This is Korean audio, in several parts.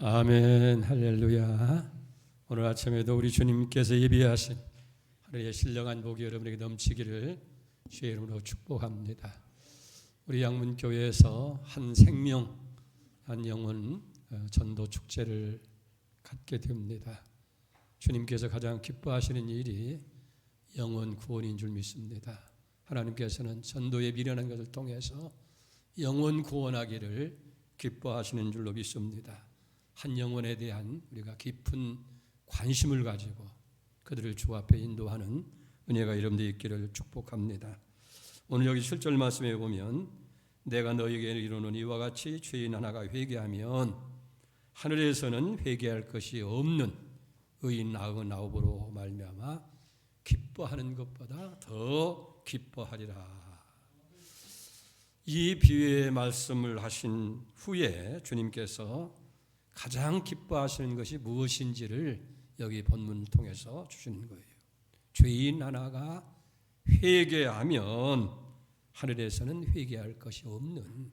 아멘. 할렐루야. 오늘 아침에도 우리 주님께서 예비하신 하루의 신령한 복이 여러분에게 넘치기를 주의 이름으로 축복합니다. 우리 양문교회에서 한 생명 한 영혼 어, 전도 축제를 갖게 됩니다. 주님께서 가장 기뻐하시는 일이 영혼 구원인 줄 믿습니다. 하나님께서는 전도에 미련한 것을 통해서 영혼 구원하기를 기뻐하시는 줄로 믿습니다 한 영혼에 대한 우리가 깊은 관심을 가지고 그들을 주 앞에 인도하는 은혜가 여러분들 있기를 축복합니다. 오늘 여기 7절 말씀에 보면 내가 너에게 이르는 이와 같이 죄인 하나가 회개하면 하늘에서는 회개할 것이 없는 의인 아흔 아홉으로 말미암아 기뻐하는 것보다 더 기뻐하리라. 이 비유의 말씀을 하신 후에 주님께서 가장 기뻐하시는 것이 무엇인지를 여기 본문을 통해서 주시는 거예요. 죄인 하나가 회개하면 하늘에서는 회개할 것이 없는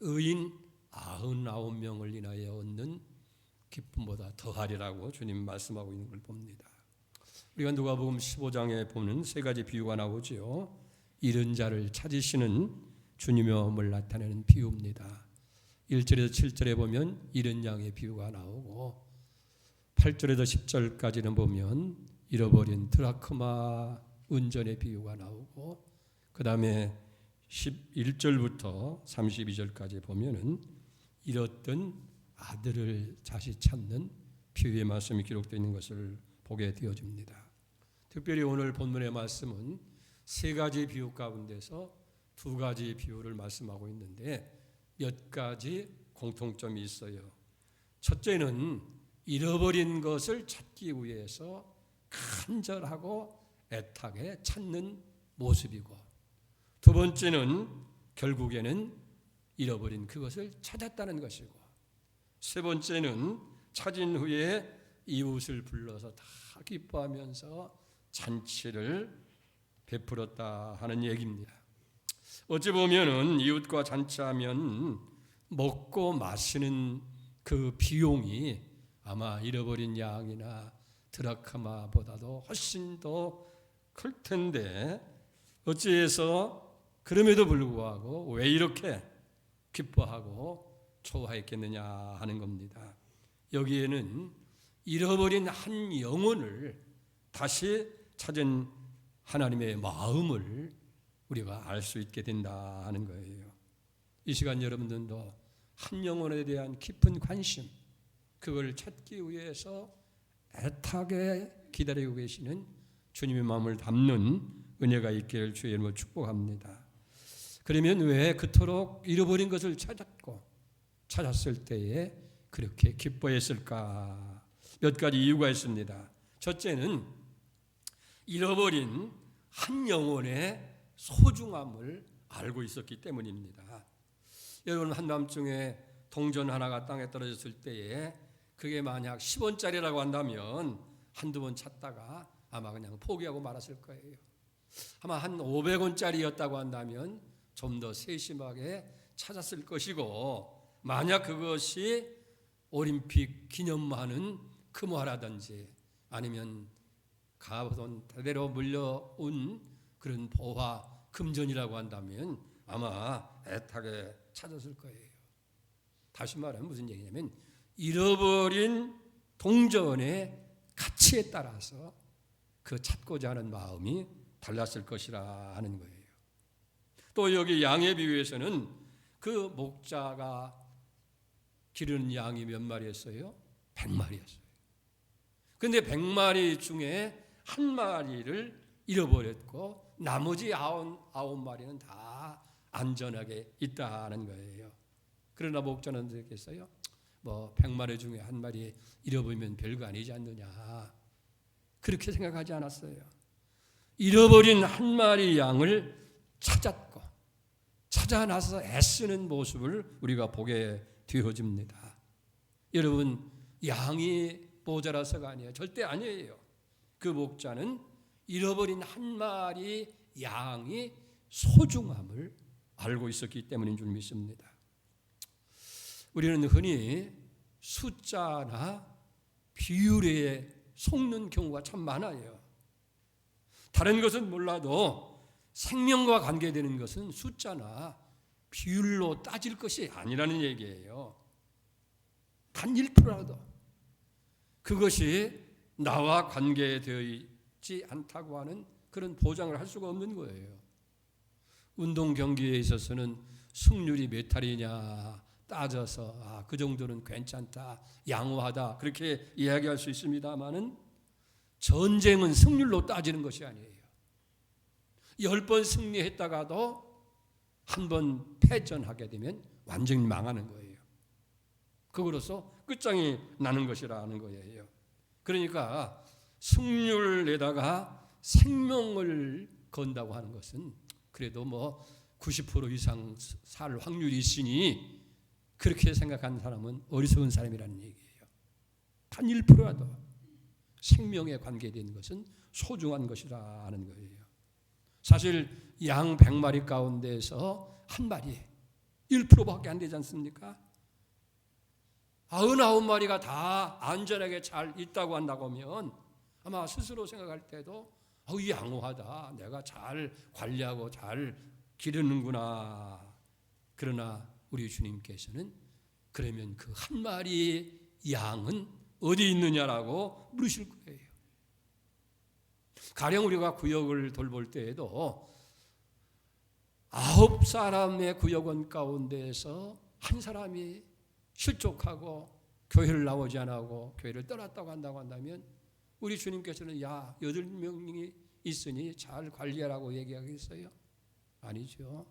의인 아흔아홉 명을 인하여 얻는 기쁨보다 더하리라고 주님 말씀하고 있는 걸 봅니다. 우리가 누가복음 15장에 보는 세 가지 비유가 나오지요. 이른 자를 찾으시는 주님의 몸을 나타내는 비유입니다. 1절에서 7절에 보면 이른 양의 비유가 나오고 8절에서 10절까지는 보면 잃어버린 드라크마 운전의 비유가 나오고 그 다음에 11절부터 32절까지 보면은 잃었던 아들을 다시 찾는 비유의 말씀이 기록되어 있는 것을 보게 되어집니다. 특별히 오늘 본문의 말씀은 세 가지 비유 가운데서 두 가지 비유를 말씀하고 있는데 몇 가지 공통점이 있어요. 첫째는 잃어버린 것을 찾기 위해서 간절하고 애타게 찾는 모습이고 두 번째는 결국에는 잃어버린 그것을 찾았다는 것이고 세 번째는 찾은 후에 이웃을 불러서 다 기뻐하면서 잔치를 베풀었다 하는 얘기입니다. 어찌 보면은 이웃과 잔치하면 먹고 마시는 그 비용이 아마 잃어버린 양이나 드라크마보다도 훨씬 더 클 텐데 어찌해서 그럼에도 불구하고 왜 이렇게 기뻐하고 좋아했겠느냐 하는 겁니다. 여기에는 잃어버린 한 영혼을 다시 찾은 하나님의 마음을 우리가 알 수 있게 된다 하는 거예요. 이 시간 여러분들도 한 영혼에 대한 깊은 관심, 그걸 찾기 위해서 애타게 기다리고 계시는 주님의 마음을 담는 은혜가 있기를 주의 이름으로 축복합니다. 그러면 왜 그토록 잃어버린 것을 찾았고 찾았을 때에 그렇게 기뻐했을까? 몇 가지 이유가 있습니다. 첫째는 잃어버린 한 영혼의 소중함을 알고 있었기 때문입니다. 여러분 한밤중에 동전 하나가 땅에 떨어졌을 때에 그게 만약 10원짜리라고 한다면 한두 번 찾다가 아마 그냥 포기하고 말았을 거예요. 아마 한 500원짜리였다고 한다면 좀 더 세심하게 찾았을 것이고 만약 그것이 올림픽 기념하는 금화라든지 아니면 가보던 대대로 물려온 그런 보화 금전이라고 한다면 아마 애타게 찾았을 거예요. 다시 말하면 무슨 얘기냐면 잃어버린 동전의 가치에 따라서 그 찾고자 하는 마음이 달랐을 것이라 하는 거예요. 또 여기 양의 비유에서는 그 목자가 기르는 양이 몇 마리였어요? 백 마리였어요. 근데 백 마리 중에 한 마리를 잃어버렸고 나머지 아홉, 아홉 마리는 다 안전하게 있다는 거예요. 그러나 목자는 어떻겠어요? 뭐 백 마리 중에 한 마리 잃어버리면 별거 아니지 않느냐. 그렇게 생각하지 않았어요. 잃어버린 한 마리 양을 찾았고 찾아 나서 애쓰는 모습을 우리가 보게 되어집니다. 여러분 양이 모자라서가 아니에요. 절대 아니에요. 그 목자는 잃어버린 한 마리 양이 소중함을 알고 있었기 때문인 줄 믿습니다. 우리는 흔히 숫자나 비율에 속는 경우가 참 많아요. 다른 것은 몰라도 생명과 관계되는 것은 숫자나 비율로 따질 것이 아니라는 얘기예요. 단 1%라도 그것이 나와 관계되어 있지 않다고 하는 그런 보장을 할 수가 없는 거예요. 운동 경기에 있어서는 승률이 몇 할이냐 따져서 아, 그 정도는 괜찮다, 양호하다 그렇게 이야기할 수 있습니다만은 전쟁은 승률로 따지는 것이 아니에요. 열 번 승리했다가도 한 번 패전하게 되면 완전히 망하는 거예요. 그거로서 끝장이 나는 것이라는 거예요. 그러니까 승률 내다가 생명을 건다고 하는 것은 그래도 뭐 90% 이상 살 확률이 있으니 그렇게 생각하는 사람은 어리석은 사람이라는 얘기예요. 단 1%라도 생명에 관계된 것은 소중한 것이라는 거예요. 사실 양 100마리 가운데서 한 마리 1%밖에 안 되지 않습니까? 99마리가 다 안전하게 잘 있다고 한다고 하면 아마 스스로 생각할 때도 어, 양호하다. 내가 잘 관리하고 잘 기르는구나. 그러나 우리 주님께서는 그러면 그 한 마리 양은 어디 있느냐라고 물으실 거예요. 가령 우리가 구역을 돌볼 때에도 아홉 사람의 구역원 가운데에서 한 사람이 실족하고 교회를 나오지 않고 교회를 떠났다고 한다고 한다면 우리 주님께서는 야 여덟 명이 있으니 잘 관리하라고 얘기하겠어요? 아니죠.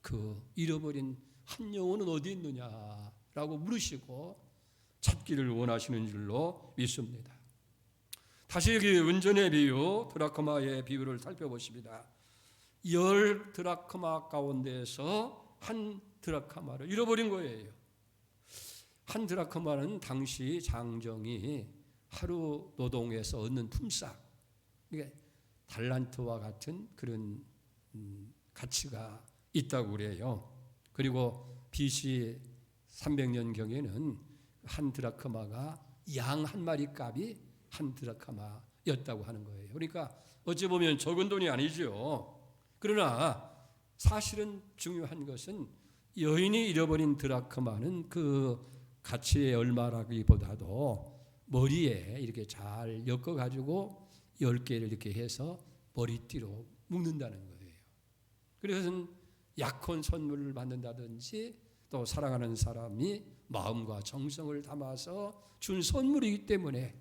그 잃어버린 한 영혼은 어디 있느냐라고 물으시고 찾기를 원하시는 줄로 믿습니다. 다시 여기 운전의 비유, 드라크마의 비유를 살펴보십니다. 열 드라크마 가운데서 한 드라크마를 잃어버린 거예요. 한 드라크마는 당시 장정이 하루 노동에서 얻는 품삯, 이게 달란트와 같은 그런 음, 가치가 있다고 그래요. 그리고 BC 300년 경에는 한 드라크마가 양 한 마리 값이 한 드라크마였다고 하는 거예요. 그러니까 어찌 보면 적은 돈이 아니죠. 그러나 사실은 중요한 것은 여인이 잃어버린 드라크마는 그 가치의 얼마라기보다도 머리에 이렇게 잘 엮어 가지고 열 개를 이렇게 해서 머리띠로 묶는다는 거예요. 그래서 약혼 선물을 받는다든지 또 사랑하는 사람이 마음과 정성을 담아서 준 선물이기 때문에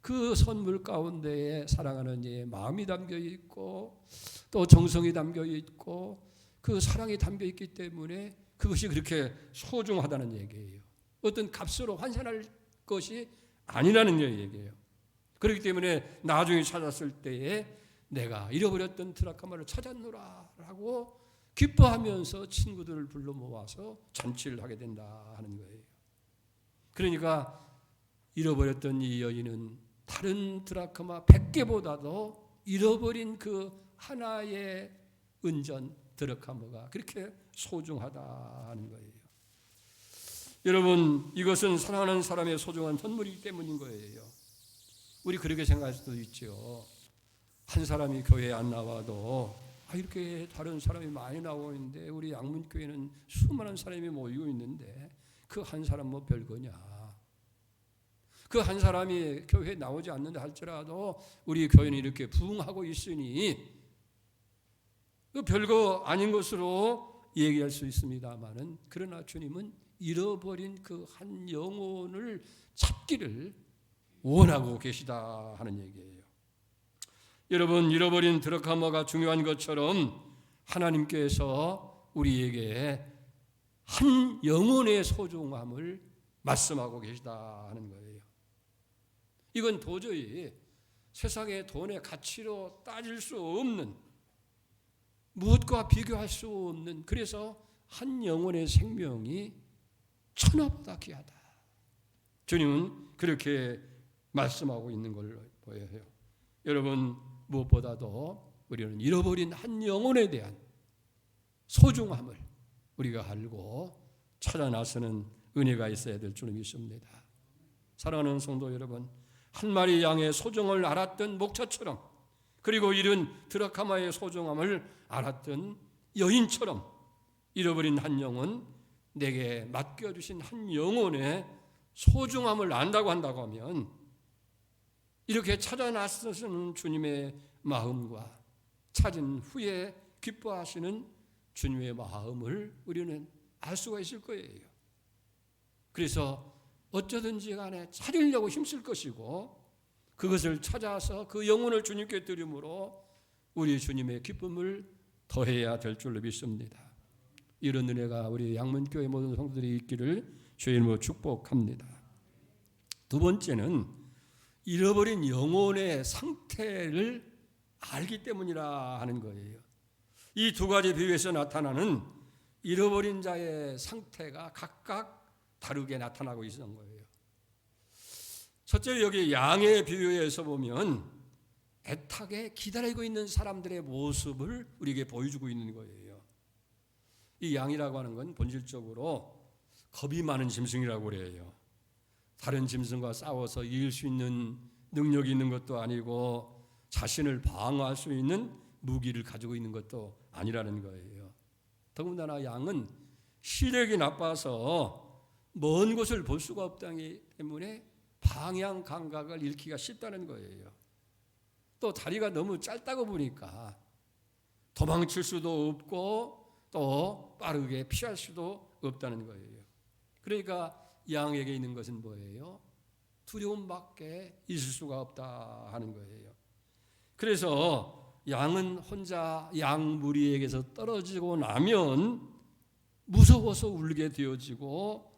그 선물 가운데에 사랑하는 이의 마음이 담겨 있고 또 정성이 담겨 있고 그 사랑이 담겨 있기 때문에 그것이 그렇게 소중하다는 얘기예요. 어떤 값으로 환산할 것이 아니라는 얘기예요. 그렇기 때문에 나중에 찾았을 때에 내가 잃어버렸던 드라카마를 찾았노라라고 기뻐하면서 친구들을 불러 모아서 잔치를 하게 된다 하는 거예요. 그러니까 잃어버렸던 이 여인은 다른 드라크마 100개보다도 잃어버린 그 하나의 은전 드라카마가 그렇게 소중하다 하는 거예요. 여러분, 이것은 사랑하는 사람의 소중한 선물이기 때문인 거예요. 우리 그렇게 생각할 수도 있죠. 한 사람이 교회에 안 나와도 아, 이렇게 다른 사람이 많이 나오고 있는데 우리 양문교회는 수많은 사람이 모이고 있는데 그 한 사람 뭐 별거냐. 그 한 사람이 교회에 나오지 않는다 할지라도 우리 교회는 이렇게 부흥하고 있으니 그 별거 아닌 것으로 얘기할 수 있습니다만은 그러나 주님은 잃어버린 그 한 영혼을 찾기를 원하고 계시다 하는 얘기예요. 여러분 잃어버린 드라카마가 중요한 것처럼 하나님께서 우리에게 한 영혼의 소중함을 말씀하고 계시다 하는 거예요. 이건 도저히 세상의 돈의 가치로 따질 수 없는 무엇과 비교할 수 없는 그래서 한 영혼의 생명이 천하보다 귀하다. 주님은 그렇게 말씀하고 있는 걸 보여요. 여러분 무엇보다도 우리는 잃어버린 한 영혼에 대한 소중함을 우리가 알고 찾아 나서는 은혜가 있어야 될 줄을 믿습니다. 사랑하는 성도 여러분, 한 마리 양의 소중을 알았던 목자처럼 그리고 이른 드라카마의 소중함을 알았던 여인처럼 잃어버린 한 영혼 내게 맡겨주신 한 영혼의 소중함을 안다고 한다고 하면 이렇게 찾아 나서는 주님의 마음과 찾은 후에 기뻐하시는 주님의 마음을 우리는 알 수가 있을 거예요. 그래서 어쩌든지 간에 찾으려고 힘쓸 것이고 그것을 찾아서 그 영혼을 주님께 드림으로 우리 주님의 기쁨을 더해야 될 줄로 믿습니다. 이런 은혜가 우리 양문교회 모든 성도들이 있기를 주의 이름으로 축복합니다. 두 번째는 잃어버린 영혼의 상태를 알기 때문이라 하는 거예요. 이 두 가지 비유에서 나타나는 잃어버린 자의 상태가 각각 다르게 나타나고 있는 거예요. 첫째 여기 양의 비유에서 보면 애타게 기다리고 있는 사람들의 모습을 우리에게 보여주고 있는 거예요. 이 양이라고 하는 건 본질적으로 겁이 많은 짐승이라고 그래요. 다른 짐승과 싸워서 이길 수 있는 능력이 있는 것도 아니고 자신을 방어할 수 있는 무기를 가지고 있는 것도 아니라는 거예요. 더군다나 양은 시력이 나빠서 먼 곳을 볼 수가 없다기 때문에 방향 감각을 잃기가 쉽다는 거예요. 또 다리가 너무 짧다고 보니까 도망칠 수도 없고 또 빠르게 피할 수도 없다는 거예요. 그러니까 양에게 있는 것은 뭐예요? 두려움밖에 있을 수가 없다 하는 거예요. 그래서 양은 혼자 양 무리에게서 떨어지고 나면 무서워서 울게 되어지고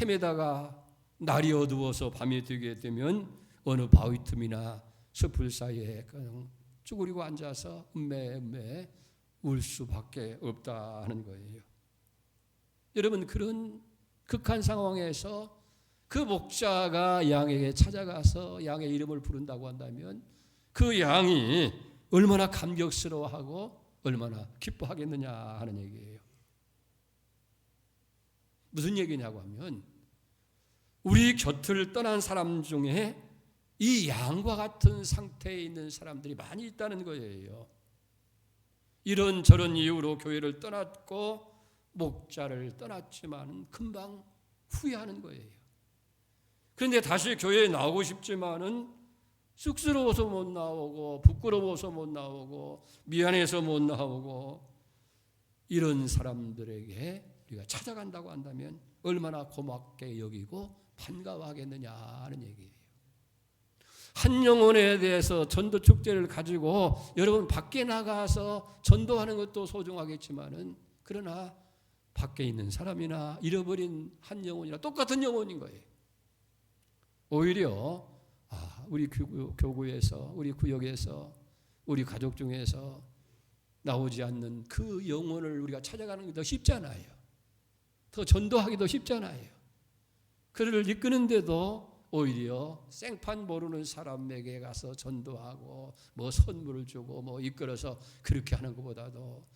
헤매다가 날이 어두워서 밤이 되게 되면 어느 바위 틈이나 숲을 사이에 그냥 쭈그리고 앉아서 음매 음매 울 수밖에 없다 하는 거예요. 여러분 그런 극한 상황에서 그 목자가 양에게 찾아가서 양의 이름을 부른다고 한다면 그 양이 얼마나 감격스러워하고 얼마나 기뻐하겠느냐 하는 얘기예요. 무슨 얘기냐고 하면 우리 곁을 떠난 사람 중에 이 양과 같은 상태에 있는 사람들이 많이 있다는 거예요. 이런 저런 이유로 교회를 떠났고 목자를 떠났지만 금방 후회하는 거예요. 그런데 다시 교회에 나오고 싶지만은 쑥스러워서 못 나오고 부끄러워서 못 나오고 미안해서 못 나오고 이런 사람들에게 우리가 찾아간다고 한다면 얼마나 고맙게 여기고 반가워하겠느냐 하는 얘기예요. 한 영혼에 대해서 전도 축제를 가지고 여러분 밖에 나가서 전도하는 것도 소중하겠지만은 그러나 밖에 있는 사람이나 잃어버린 한 영혼이나 똑같은 영혼인 거예요. 오히려 아, 우리 교구에서 우리 구역에서 우리 가족 중에서 나오지 않는 그 영혼을 우리가 찾아가는 게 더 쉽잖아요. 더 전도하기도 쉽잖아요. 그를 이끄는데도 오히려 생판 모르는 사람에게 가서 전도하고 뭐 선물을 주고 뭐 이끌어서 그렇게 하는 것보다도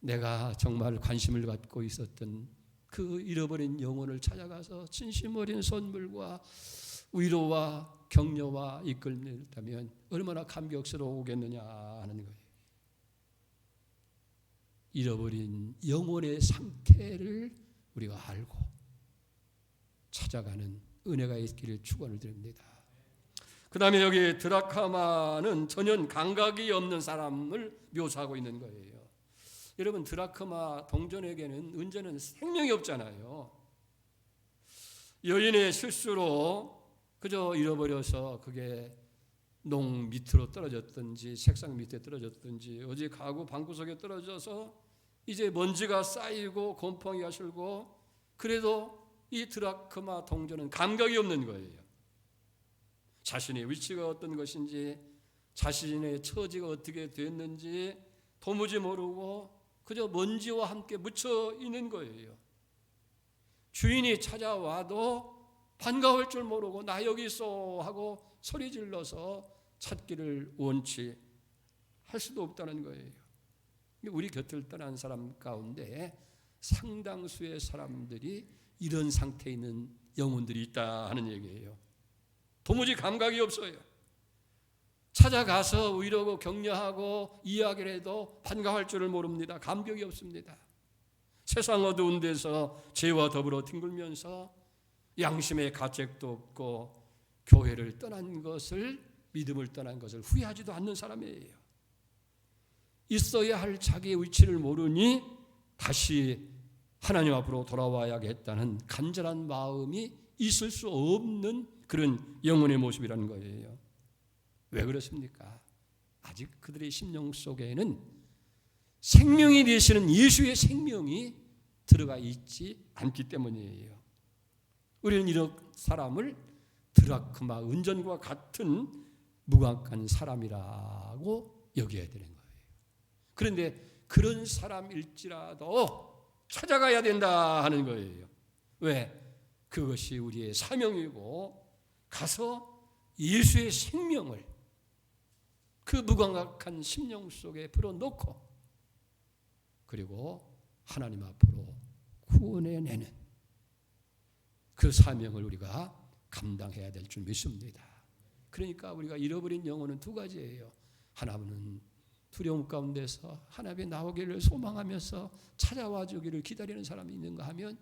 내가 정말 관심을 갖고 있었던 그 잃어버린 영혼을 찾아가서 진심 어린 선물과 위로와 격려와 이끌다면 얼마나 감격스러우겠느냐 하는 거예요. 잃어버린 영혼의 상태를 우리가 알고 찾아가는 은혜가 있기를 축원을 드립니다. 그 다음에 여기 드라카마는 전혀 감각이 없는 사람을 묘사하고 있는 거예요. 여러분 드라크마 동전에게는 은전은 생명이 없잖아요. 여인의 실수로 그저 잃어버려서 그게 농 밑으로 떨어졌든지 책상 밑에 떨어졌든지 어디 가구 방구석에 떨어져서 이제 먼지가 쌓이고 곰팡이가 슬고 그래도 이 드라크마 동전은 감각이 없는 거예요. 자신의 위치가 어떤 것인지 자신의 처지가 어떻게 됐는지 도무지 모르고 그저 먼지와 함께 묻혀 있는 거예요. 주인이 찾아와도 반가울 줄 모르고 나 여기 있어 하고 소리 질러서 찾기를 원치 할 수도 없다는 거예요. 우리 곁을 떠난 사람 가운데 상당수의 사람들이 이런 상태에 있는 영혼들이 있다 하는 얘기예요. 도무지 감각이 없어요. 찾아가서 위로하고 격려하고 이야기를 해도 반가워할 줄을 모릅니다. 감격이 없습니다. 세상 어두운 데서 죄와 더불어 뒹굴면서 양심의 가책도 없고 교회를 떠난 것을 믿음을 떠난 것을 후회하지도 않는 사람이에요. 있어야 할 자기의 위치를 모르니 다시 하나님 앞으로 돌아와야겠다는 간절한 마음이 있을 수 없는 그런 영혼의 모습이라는 거예요. 왜 그렇습니까? 아직 그들의 심령 속에는 생명이 되시는 예수의 생명이 들어가 있지 않기 때문이에요. 우리는 이런 사람을 드라크마 은전과 같은 무감한 사람이라고 여겨야 되는 거예요. 그런데 그런 사람일지라도 찾아가야 된다 하는 거예요. 왜? 그것이 우리의 사명이고 가서 예수의 생명을 그 무감각한 심령 속에 불어넣고 그리고 하나님 앞으로 구원해내는 그 사명을 우리가 감당해야 될 줄 믿습니다. 그러니까 우리가 잃어버린 영혼은 두 가지예요. 하나는 두려움 가운데서 하나님의 나오기를 소망하면서 찾아와 주기를 기다리는 사람이 있는가 하면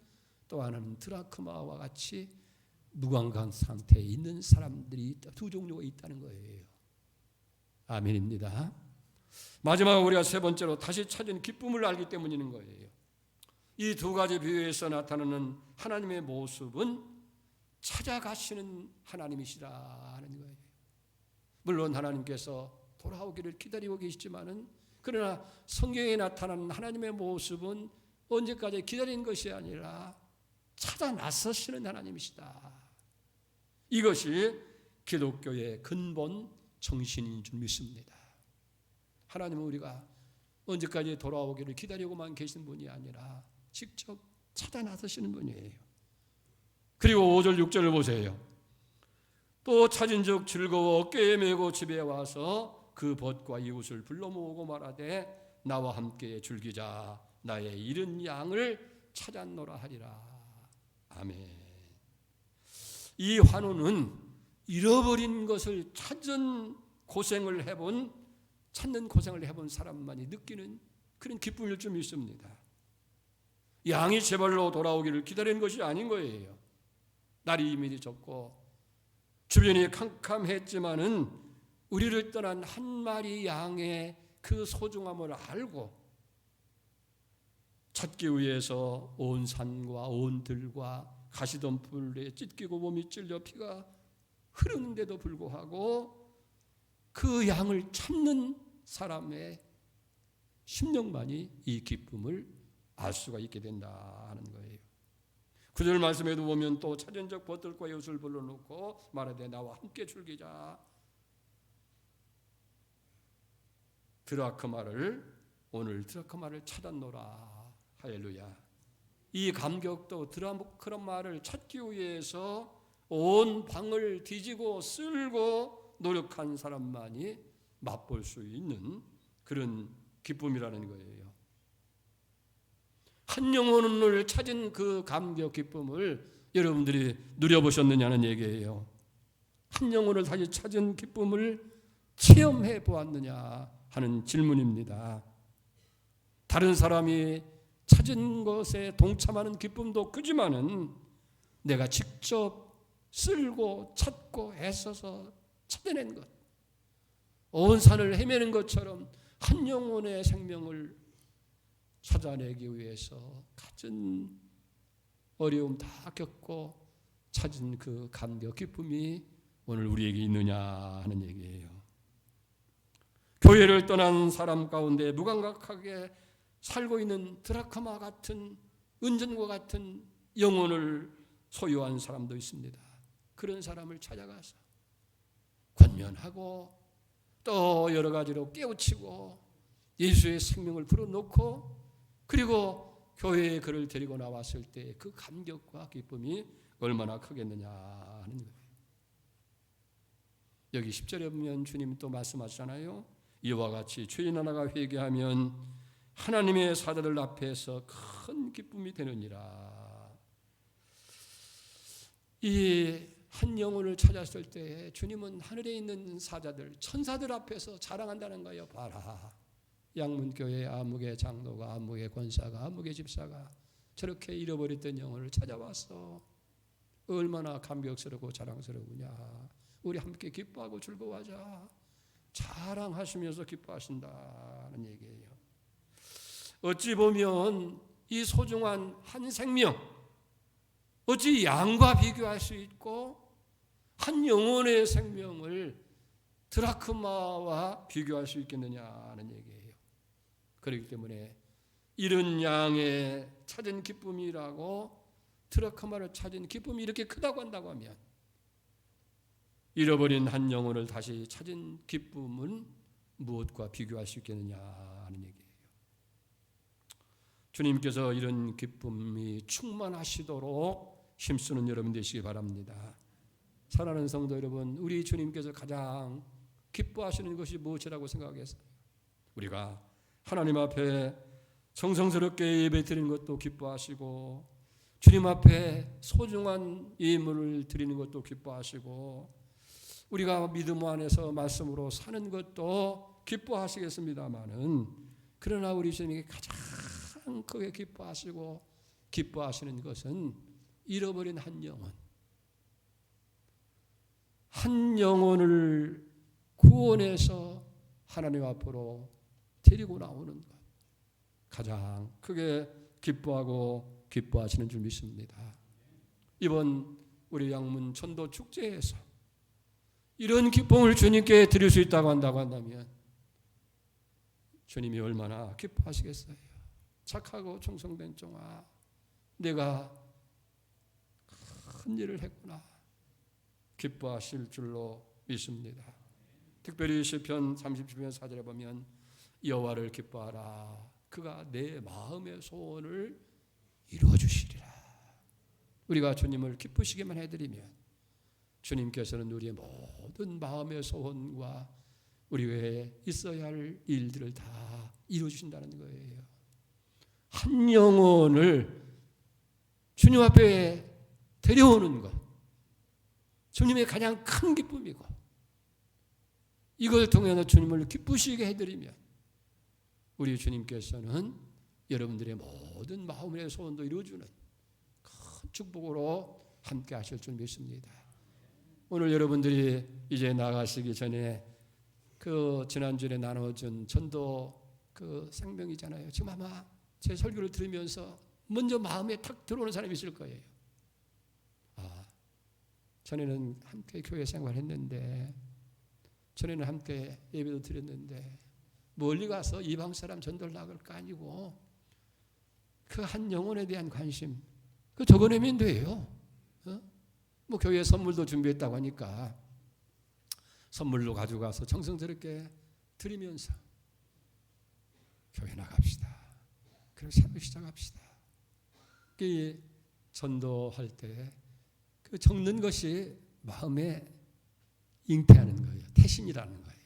또 하나는 드라크마와 같이 무감각 상태에 있는 사람들이 있다. 두 종류가 있다는 거예요. 아멘입니다. 마지막 우리가 세 번째로 다시 찾은 기쁨을 알기 때문인 거예요. 이 두 가지 비유에서 나타나는 하나님의 모습은 찾아가시는 하나님이시라 하는 거예요. 물론 하나님께서 돌아오기를 기다리고 계시지만은 그러나 성경에 나타나는 하나님의 모습은 언제까지 기다린 것이 아니라 찾아 나서시는 하나님이시다. 이것이 기독교의 근본 정신인 줄 믿습니다. 하나님은 우리가 언제까지 돌아오기를 기다리고만 계신 분이 아니라 직접 찾아 나서시는 분이에요. 그리고 5절 6절을 보세요. 또 찾은 적 즐거워 어깨에 메고 집에 와서 그 벗과 이웃을 불러 모으고 말하되 나와 함께 즐기자 나의 잃은 양을 찾았노라 하리라. 아멘. 이 환호는 잃어버린 것을 찾은 고생을 해본 찾는 고생을 해본 사람만이 느끼는 그런 기쁨일 줄 믿습니다. 양이 제발로 돌아오기를 기다리는 것이 아닌 거예요. 날이 이미 졌고 주변이 캄캄했지만은 우리를 떠난 한 마리 양의 그 소중함을 알고 찾기 위해서 온 산과 온 들과 가시덤 불에 찢기고 몸이 찔려 피가 흐르는데도 불구하고 그 양을 찾는 사람의 심령만이 이 기쁨을 알 수가 있게 된다는 거예요. 구절 말씀에도 보면 또 찾은 적 벗들과 여수를 불러놓고 말하되 나와 함께 즐기자. 드라크마를 오늘 드라크마를 찾았노라 할렐루야. 이 감격도 드라크마를 찾기 위해서 온 방을 뒤지고 쓸고 노력한 사람만이 맛볼 수 있는 그런 기쁨이라는 거예요. 한 영혼을 찾은 그 감격 기쁨을 여러분들이 누려보셨느냐는 얘기예요. 한 영혼을 다시 찾은 기쁨을 체험해 보았느냐 하는 질문입니다. 다른 사람이 찾은 것에 동참하는 기쁨도 크지만은 내가 직접 쓸고 찾고 애써서 찾아낸 것, 온 산을 헤매는 것처럼 한 영혼의 생명을 찾아내기 위해서 갖은 어려움 다 겪고 찾은 그 감격 기쁨이 오늘 우리에게 있느냐 하는 얘기예요. 교회를 떠난 사람 가운데 무감각하게 살고 있는 드라크마 같은 은전과 같은 영혼을 소유한 사람도 있습니다. 그런 사람을 찾아가서 권면하고 또 여러 가지로 깨우치고 예수의 생명을 불어넣고 그리고 교회에 그를 데리고 나왔을 때 그 감격과 기쁨이 얼마나 크겠느냐 하는 거예요. 여기 10절에 보면 주님 또 말씀하시잖아요. 이와 같이 죄인 하나가 회개하면 하나님의 사자들 앞에서 큰 기쁨이 되느니라. 이 한 영혼을 찾았을 때 주님은 하늘에 있는 사자들, 천사들 앞에서 자랑한다는 거예요. 봐라. 양문교회 아무개 장로가 아무개 권사가 아무개 집사가 저렇게 잃어버렸던 영혼을 찾아왔어. 얼마나 감격스럽고 자랑스러우냐. 우리 함께 기뻐하고 즐거워하자. 자랑하시면서 기뻐하신다는 얘기예요. 어찌 보면 이 소중한 한 생명, 어찌 양과 비교할 수 있고 한 영혼의 생명을 드라크마와 비교할 수 있겠느냐는 얘기예요. 그렇기 때문에 이런 양의 찾은 기쁨이라고 드라크마를 찾은 기쁨이 이렇게 크다고 한다고 하면 잃어버린 한 영혼을 다시 찾은 기쁨은 무엇과 비교할 수 있겠느냐 하는 얘기예요. 주님께서 이런 기쁨이 충만하시도록 힘쓰는 여러분 되시기 바랍니다. 사랑하는 성도 여러분, 우리 주님께서 가장 기뻐하시는 것이 무엇이라고 생각하겠어요? 우리가 하나님 앞에 정성스럽게 예배 드리는 것도 기뻐하시고 주님 앞에 소중한 예물을 드리는 것도 기뻐하시고 우리가 믿음 안에서 말씀으로 사는 것도 기뻐하시겠습니다마는 그러나 우리 주님이 가장 크게 기뻐하시고 기뻐하시는 것은 잃어버린 한 영혼 한 영혼을 구원해서 하나님 앞으로 데리고 나오는 것 가장 크게 기뻐하고 기뻐하시는 줄 믿습니다. 이번 우리 양문 천도 축제에서 이런 기쁨을 주님께 드릴 수 있다고 한다고 한다면 주님이 얼마나 기뻐하시겠어요. 착하고 충성된 종아, 내가 큰 일을 했구나. 기뻐하실 줄로 믿습니다. 특별히 시편 37편 4절에 보면 여호와를 기뻐하라. 그가 내 마음의 소원을 이루어 주시리라. 우리가 주님을 기쁘시게만 해드리면 주님께서는 우리의 모든 마음의 소원과 우리 외에 있어야 할 일들을 다 이루어 주신다는 거예요. 한 영혼을 주님 앞에 데려오는 것. 주님의 가장 큰 기쁨이고 이걸 통해서 주님을 기쁘시게 해드리면 우리 주님께서는 여러분들의 모든 마음의 소원도 이루어주는 큰 축복으로 함께 하실 줄 믿습니다. 오늘 여러분들이 이제 나가시기 전에 그 지난주에 나눠준 전도 그 생명이잖아요. 지금 아마 제 설교를 들으면서 먼저 마음에 탁 들어오는 사람이 있을 거예요. 아, 전에는 함께 교회 생활했는데 전에는 함께 예배도 드렸는데 멀리 가서 이방 사람 전도를 나갈 거 아니고 그 한 영혼에 대한 관심 그 적어내면 돼요. 어? 뭐 교회 선물도 준비했다고 하니까 선물로 가져가서 정성스럽게 드리면서 교회 나갑시다. 그리고 새로 시작합시다. 그 전도할 때 그 적는 것이 마음에 잉태하는 거예요. 태신이라는 거예요.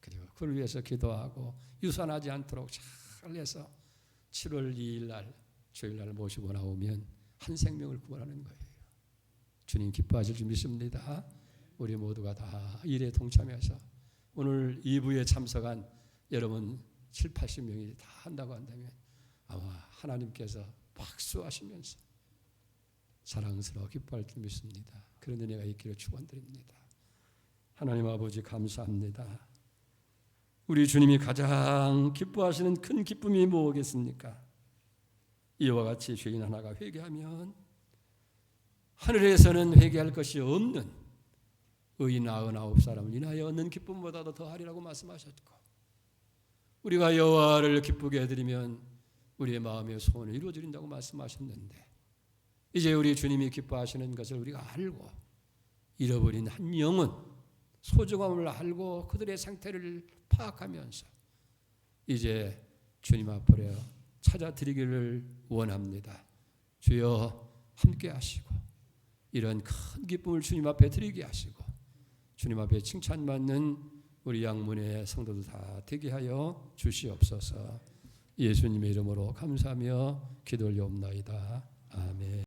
그리고 그를 위해서 기도하고 유산하지 않도록 잘 해서 7월 2일 날 주일 날 모시고 나오면 한 생명을 구원하는 거예요. 주님 기뻐하실 줄 믿습니다. 우리 모두가 다 일에 동참해서 오늘 2부에 참석한 여러분 7, 80명이 다 한다고 한다면 아마 하나님께서 박수하시면서 사랑스러워 기뻐할 줄 믿습니다. 그런 은혜가 있기를 축원드립니다. 하나님 아버지 감사합니다. 우리 주님이 가장 기뻐하시는 큰 기쁨이 뭐겠습니까? 이와 같이 죄인 하나가 회개하면 하늘에서는 회개할 것이 없는 의인 아흔아홉 사람을 인하여 얻는 기쁨보다도 더하리라고 말씀하셨고 우리가 여호와를 기쁘게 해드리면 우리의 마음의 소원을 이루어드린다고 말씀하셨는데 이제 우리 주님이 기뻐하시는 것을 우리가 알고 잃어버린 한 영은 소중함을 알고 그들의 상태를 파악하면서 이제 주님 앞으로 찾아드리기를 원합니다. 주여 함께 하시고 이런 큰 기쁨을 주님 앞에 드리게 하시고 주님 앞에 칭찬받는 우리 양문의 성도들 다 되게 하여 주시옵소서. 예수님의 이름으로 감사하며 기도 올려옵나이다. 아멘.